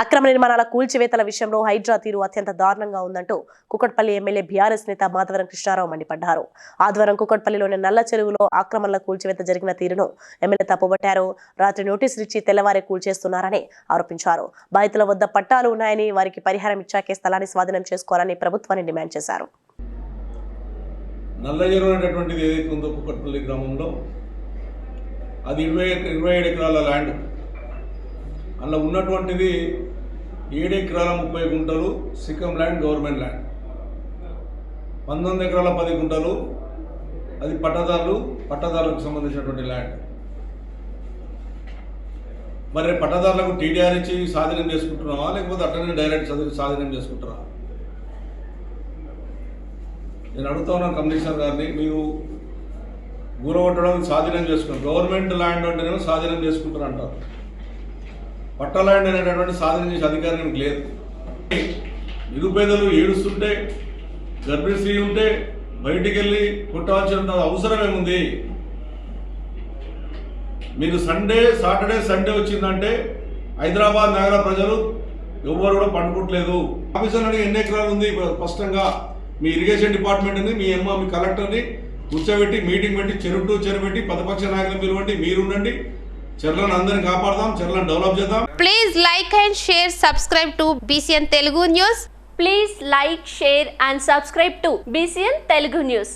అక్రమ నిర్మాణాల కూల్చివేతల విషయంలో హైడ్రా తీరు అత్యంత దారుణంగా ఉందంటూ కుకట్పల్లి ఎమ్మెల్యే బీఆర్ఎస్ నేత మాధవరం కృష్ణారావు మండిపడ్డారు. ఆదివారం కుకట్పల్లిలోని నల్ల చెరువులో ఆక్రమణల కూల్చివేత జరిగిన తీరును ఎమ్మెల్యే తప్పుబట్టారు రాత్రి నోటీసులు ఇచ్చి తెల్లవారే కూల్చేస్తున్నారని ఆరోపించారు. బాధితుల వద్ద పట్టాలు ఉన్నాయని వారికి పరిహారం ఇచ్చాకే స్థలాన్ని స్వాధీనం చేసుకోవాలని ప్రభుత్వాన్ని డిమాండ్ చేశారు. నల్ల చెరువు అనేటువంటిది ఏదైతే ఉందో కుక్కట్పల్లి గ్రామంలో అది ఇరవై ఇరవై ఏడు ఎకరాల ల్యాండ్ అందులో ఉన్నటువంటిది ఏడు ఎకరాల ముప్పై గుంటలు సిక్కం ల్యాండ్ గవర్నమెంట్ ల్యాండ్. పంతొమ్మిది ఎకరాల పది గుంటలు అది పట్టదారులు పట్టదారులకు సంబంధించినటువంటి ల్యాండ్. మరి పట్టదారులకు టీడీఆర్ ఇచ్చి స్వాధీనం చేసుకుంటున్నావా? లేకపోతే అట్లనే డైరెక్ట్ చదివి స్వాధీనం చేసుకుంటున్నావా? నేను అడుగుతా ఉన్నాను కమిషనర్ గారిని మీరు ఊరగొట్టడం స్వాధీనం చేసుకున్నారు గవర్నమెంట్ ల్యాండ్ అంటేనేమో స్వాధీనం చేసుకుంటారు అంటారు. పట్ట అనేటటువంటి సాధన చేసే అధికారం మీకు లేదు. నిరుపేదలు ఏడుస్తుంటే గర్భిణీ స్త్రీ ఉంటే బయటికి వెళ్ళి కొట్టవలసిన అవసరం ఏముంది? మీరు సండే సాటర్డే సండే వచ్చిందంటే హైదరాబాద్ నగర ప్రజలు ఎవ్వరు కూడా పండుకోవట్లేదు ఆఫీసర్ అడిగి ఎన్ని ఎకరాలు ఉంది? స్పష్టంగా మీ ఇరిగేషన్ డిపార్ట్మెంట్ ఉంది మీ అమ్మ మీ కలెక్టర్ని కూర్చోబెట్టి మీటింగ్ పెట్టి చెరువు టు చెరువు పెట్టి పదపక్ష నాయకులను పిలవండి మీరుండండి. చెర్లను అందరిని కాపాడదాం చెర్లను డెవలప్ చేద్దాం Please like and share, subscribe to BCN Telugu News. Please like, share and subscribe to BCN Telugu News.